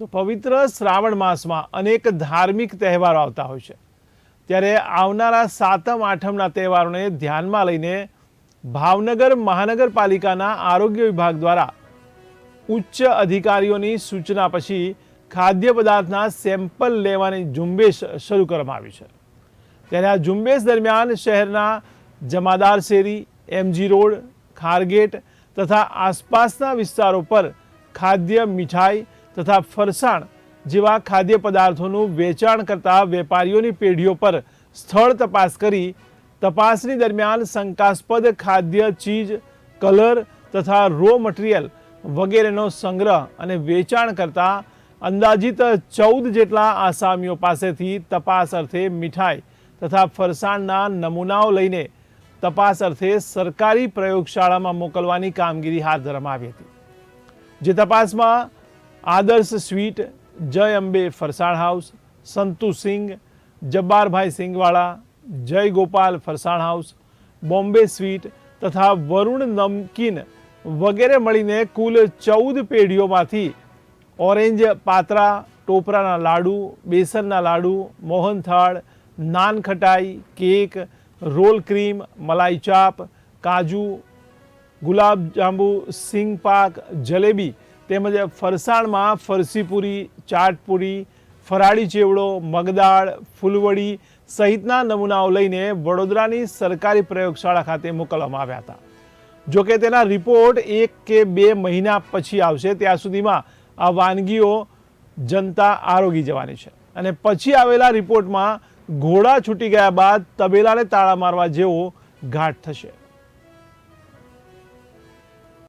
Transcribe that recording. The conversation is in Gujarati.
તો પવિત્ર શ્રાવણ માસમાં અનેક ધાર્મિક તહેવારો આવતા હોય છે. ત્યારે આવનારા સાતમ, આઠમના તહેવારોને ધ્યાનમાં લઈને ભાવનગર મહાનગરપાલિકાના આરોગ્ય વિભાગ દ્વારા ઉચ્ચ અધિકારીઓની સૂચના પછી ખાદ્ય પદાર્થના સેમ્પલ લેવાની ઝુંબેશ શરૂ કરવામાં આવી છે. ત્યારે આ ઝુંબેશ દરમિયાન શહેરના જમાદાર શેરી, એમજી રોડ, ખારગેટ તથા આસપાસના વિસ્તારો પર ખાદ્ય મીઠાઈ તથા ફરસાણ જેવા ખાદ્ય પદાર્થોનું વેચાણ કરતા વેપારીઓની પેઢીઓ પર સ્થળ તપાસ કરી તપાસની દરમિયાન શંકાસ્પદ ખાદ્ય, ચીજ, કલર તથા રો મટીરિયલ વગેરેનો સંગ્રહ અને વેચાણ કરતા અંદાજિત ચૌદ જેટલા આસામીઓ પાસેથી તપાસ અર્થે મીઠાઈ તથા ફરસાણના નમૂનાઓ લઈને તપાસ અર્થે સરકારી પ્રયોગશાળામાં મોકલવાની કામગીરી હાથ ધરવામાં આવી હતી. જે તપાસમાં આદર્શ સ્વીટ, જય અંબે ફરસાણ હાઉસ, સંતુ સિંઘ જબ્બારભાઈ સિંગવાળા જય ગોપાલ ફરસાણ હાઉસ, બોમ્બે સ્વીટ તથા વરુણ નમકીન વગેરે મળીને કુલ ચૌદ પેઢીઓમાંથી ઓરેન્જ પાતરા, ટોપરાના લાડુ, બેસનના લાડુ, મોહનથાળ નાન ખટાઈ કેક, રોલ ક્રીમ, મલાઈ ચાપ, કાજુ, ગુલાબ જાંબુ, સિંગ પાક, જલેબી તેમજ ફરસાણમાં ફરસીપુરી, ચાટપુરી, ફરાળી ચેવડો મગદાળ, ફૂલવડી સહિતના નમૂનાઓ લઈને વડોદરાની સરકારી પ્રયોગશાળા ખાતે મોકલવામાં આવ્યા હતા. જોકે તેના રિપોર્ટ એક કે બે મહિના પછી આવશે, ત્યાં સુધીમાં આ વાનગીઓ જનતા આરોગી જવાની છે. અને પછી આવેલા રિપોર્ટમાં ઘોડા છૂટી ગયા બાદ તબેલાને તાળા મારવા જેવો ઘાટ થશે.